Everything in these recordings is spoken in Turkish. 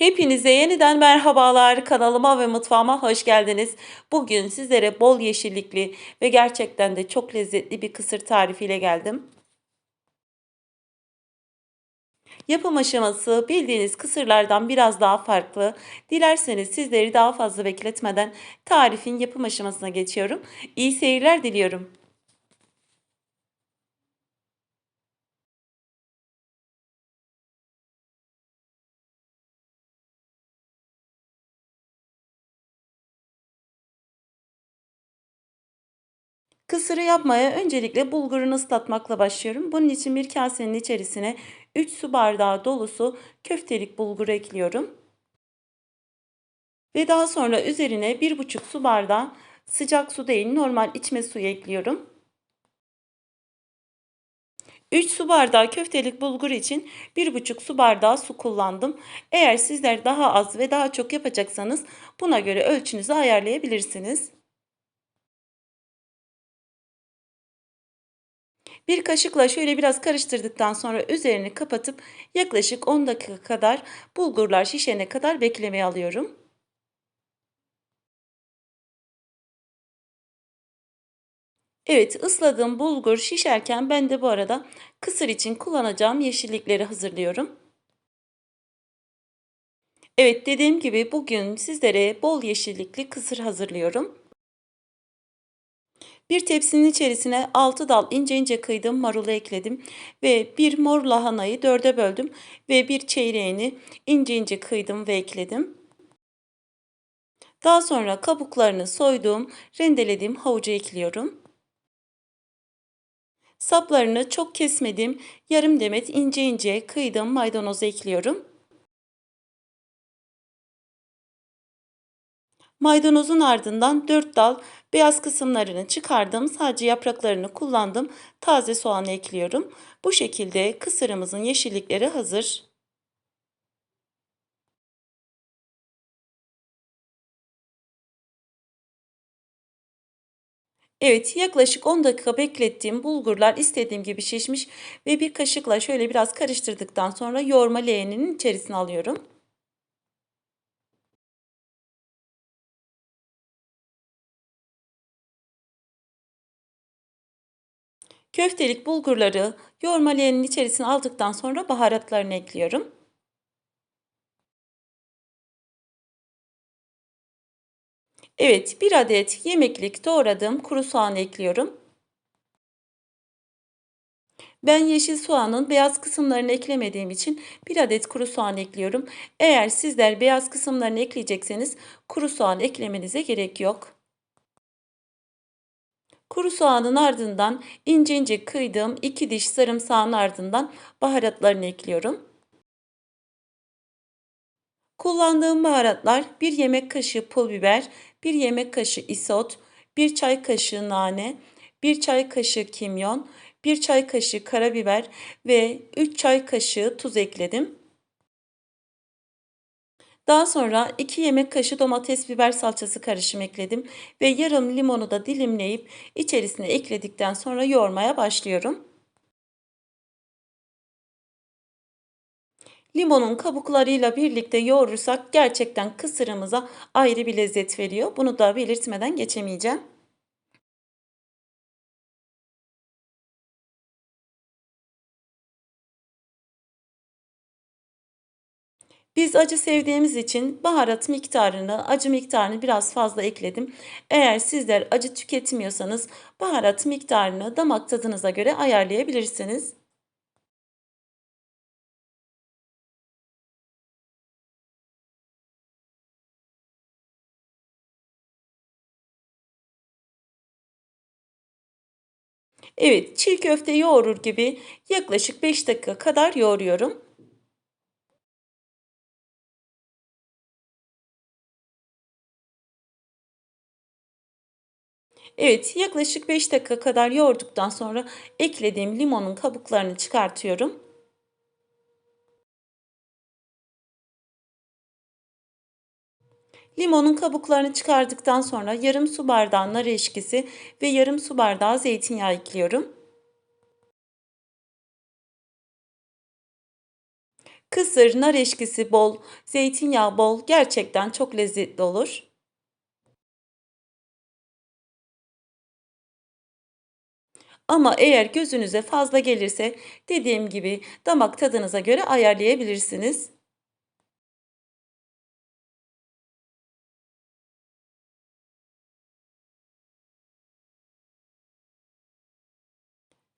Hepinize yeniden merhabalar. Kanalıma ve mutfağıma hoş geldiniz. Bugün sizlere bol yeşillikli ve gerçekten de çok lezzetli bir kısır tarifiyle geldim. Yapım aşaması bildiğiniz kısırlardan biraz daha farklı. Dilerseniz sizleri daha fazla bekletmeden tarifin yapım aşamasına geçiyorum. İyi seyirler diliyorum. Kısırı yapmaya öncelikle bulgurunu ıslatmakla başlıyorum. Bunun için bir kasenin içerisine 3 su bardağı dolusu köftelik bulgur ekliyorum. Ve daha sonra üzerine 1,5 su bardağı sıcak su değil normal içme suyu ekliyorum. 3 su bardağı köftelik bulgur için 1,5 su bardağı su kullandım. Eğer sizler daha az ve daha çok yapacaksanız buna göre ölçünüzü ayarlayabilirsiniz. Bir kaşıkla şöyle biraz karıştırdıktan sonra üzerini kapatıp yaklaşık 10 dakika kadar bulgurlar şişene kadar beklemeye alıyorum. Evet ısladığım bulgur şişerken ben de bu arada kısır için kullanacağım yeşillikleri hazırlıyorum. Evet dediğim gibi bugün sizlere bol yeşillikli kısır hazırlıyorum. Bir tepsinin içerisine 6 dal ince ince kıydım marulu ekledim ve bir mor lahanayı dörde böldüm ve bir çeyreğini ince ince kıydım ve ekledim. Daha sonra kabuklarını soyduğum, rendelediğim havucu ekliyorum. Saplarını çok kesmedim, yarım demet ince ince kıydım maydanozu ekliyorum. Maydanozun ardından 4 dal beyaz kısımlarını çıkardım. Sadece yapraklarını kullandım. Taze soğan ekliyorum. Bu şekilde kısırımızın yeşillikleri hazır. Evet yaklaşık 10 dakika beklettiğim bulgurlar istediğim gibi şişmiş ve bir kaşıkla şöyle biraz karıştırdıktan sonra yoğurma leğeninin içerisine alıyorum. Köftelik bulgurları yoğurma leğeninin içerisine aldıktan sonra baharatlarını ekliyorum. Evet, bir adet yemeklik doğradığım kuru soğan ekliyorum. Ben yeşil soğanın beyaz kısımlarını eklemediğim için bir adet kuru soğan ekliyorum. Eğer sizler beyaz kısımlarını ekleyecekseniz kuru soğan eklemenize gerek yok. Kuru soğanın ardından ince ince kıydığım 2 diş sarımsağın ardından baharatlarını ekliyorum. Kullandığım baharatlar 1 yemek kaşığı pul biber, 1 yemek kaşığı isot, 1 çay kaşığı nane, 1 çay kaşığı kimyon, 1 çay kaşığı karabiber ve 3 çay kaşığı tuz ekledim. Daha sonra 2 yemek kaşığı domates biber salçası karışımı ekledim ve yarım limonu da dilimleyip içerisine ekledikten sonra yoğurmaya başlıyorum. Limonun kabuklarıyla birlikte yoğurursak gerçekten kısırımıza ayrı bir lezzet veriyor. Bunu da belirtmeden geçemeyeceğim. Biz acı sevdiğimiz için baharat miktarını, acı miktarını biraz fazla ekledim. Eğer sizler acı tüketmiyorsanız baharat miktarını damak tadınıza göre ayarlayabilirsiniz. Evet, çiğ köfte yoğurur gibi yaklaşık 5 dakika kadar yoğuruyorum. Evet, yaklaşık 5 dakika kadar yoğurduktan sonra eklediğim limonun kabuklarını çıkartıyorum. Limonun kabuklarını çıkardıktan sonra yarım su bardağı nar eşkisi ve yarım su bardağı zeytinyağı ekliyorum. Kısır, nar eşkisi bol, zeytinyağı bol gerçekten çok lezzetli olur. Ama eğer gözünüze fazla gelirse dediğim gibi damak tadınıza göre ayarlayabilirsiniz.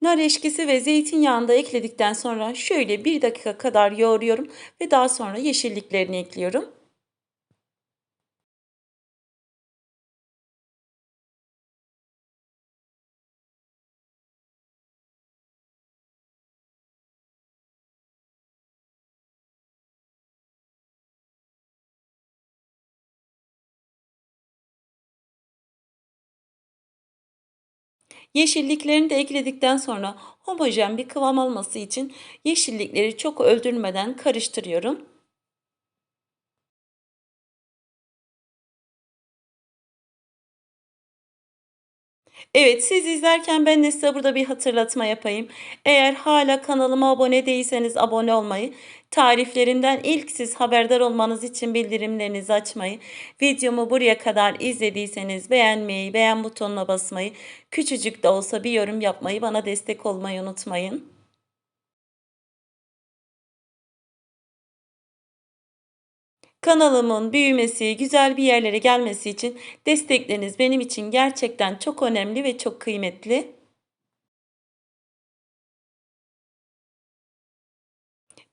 Nar eşkisi ve zeytinyağını da ekledikten sonra şöyle 1 dakika kadar yoğuruyorum ve daha sonra yeşilliklerini ekliyorum. Yeşilliklerini de ekledikten sonra homojen bir kıvam alması için yeşillikleri çok öldürmeden karıştırıyorum. Evet, siz izlerken ben de size burada bir hatırlatma yapayım. Eğer hala kanalıma abone değilseniz abone olmayı, tariflerimden ilk siz haberdar olmanız için bildirimlerinizi açmayı, videomu buraya kadar izlediyseniz beğenmeyi, beğen butonuna basmayı, küçücük de olsa bir yorum yapmayı, bana destek olmayı unutmayın. Kanalımın büyümesi, güzel bir yerlere gelmesi için destekleriniz benim için gerçekten çok önemli ve çok kıymetli.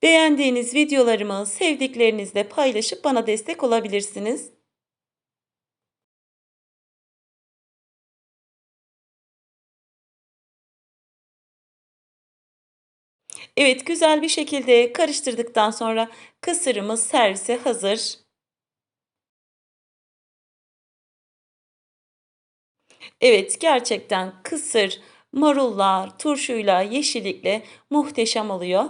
Beğendiğiniz videolarımı sevdiklerinizle paylaşıp bana destek olabilirsiniz. Evet, güzel bir şekilde karıştırdıktan sonra kısırımız servise hazır. Evet, gerçekten kısır, marulla, turşuyla, yeşillikle muhteşem oluyor.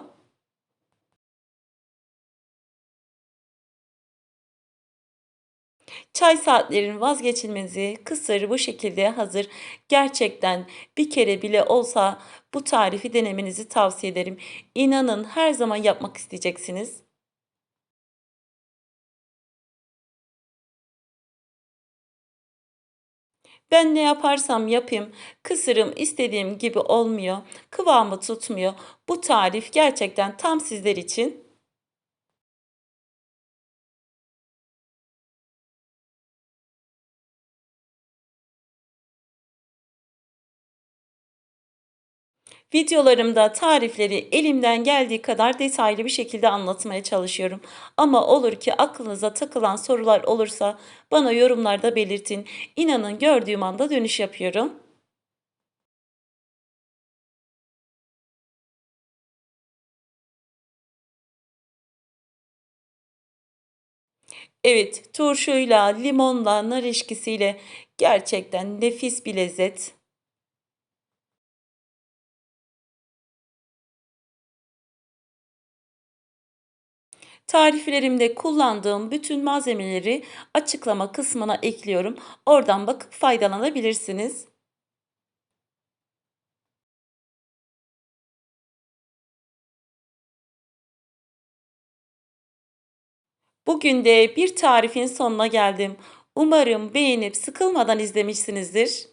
Çay saatlerinin vazgeçilmezi kısır bu şekilde hazır. Gerçekten bir kere bile olsa bu tarifi denemenizi tavsiye ederim. İnanın her zaman yapmak isteyeceksiniz. Ben ne yaparsam yapayım, kısırım istediğim gibi olmuyor, kıvamı tutmuyor. Bu tarif gerçekten tam sizler için. Videolarımda tarifleri elimden geldiği kadar detaylı bir şekilde anlatmaya çalışıyorum. Ama olur ki aklınıza takılan sorular olursa bana yorumlarda belirtin. İnanın gördüğüm anda dönüş yapıyorum. Evet, turşuyla, limonla, nar eşkisiyle gerçekten nefis bir lezzet. Tariflerimde kullandığım bütün malzemeleri açıklama kısmına ekliyorum. Oradan bakıp faydalanabilirsiniz. Bugün de bir tarifin sonuna geldim. Umarım beğenip sıkılmadan izlemişsinizdir.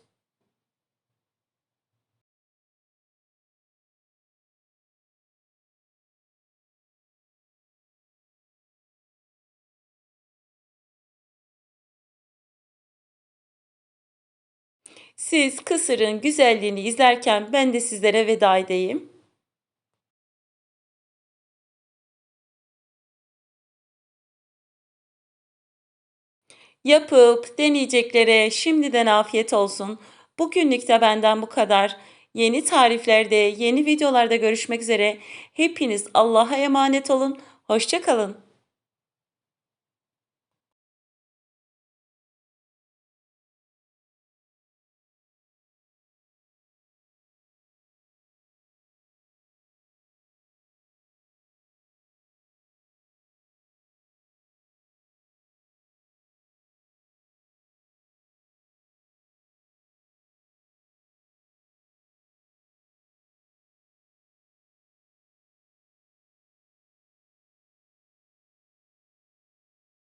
Siz kısırın güzelliğini izlerken ben de sizlere veda edeyim. Yapıp deneyeceklere şimdiden afiyet olsun. Bugünlük de benden bu kadar. Yeni tariflerde, yeni videolarda görüşmek üzere. Hepiniz Allah'a emanet olun. Hoşça kalın.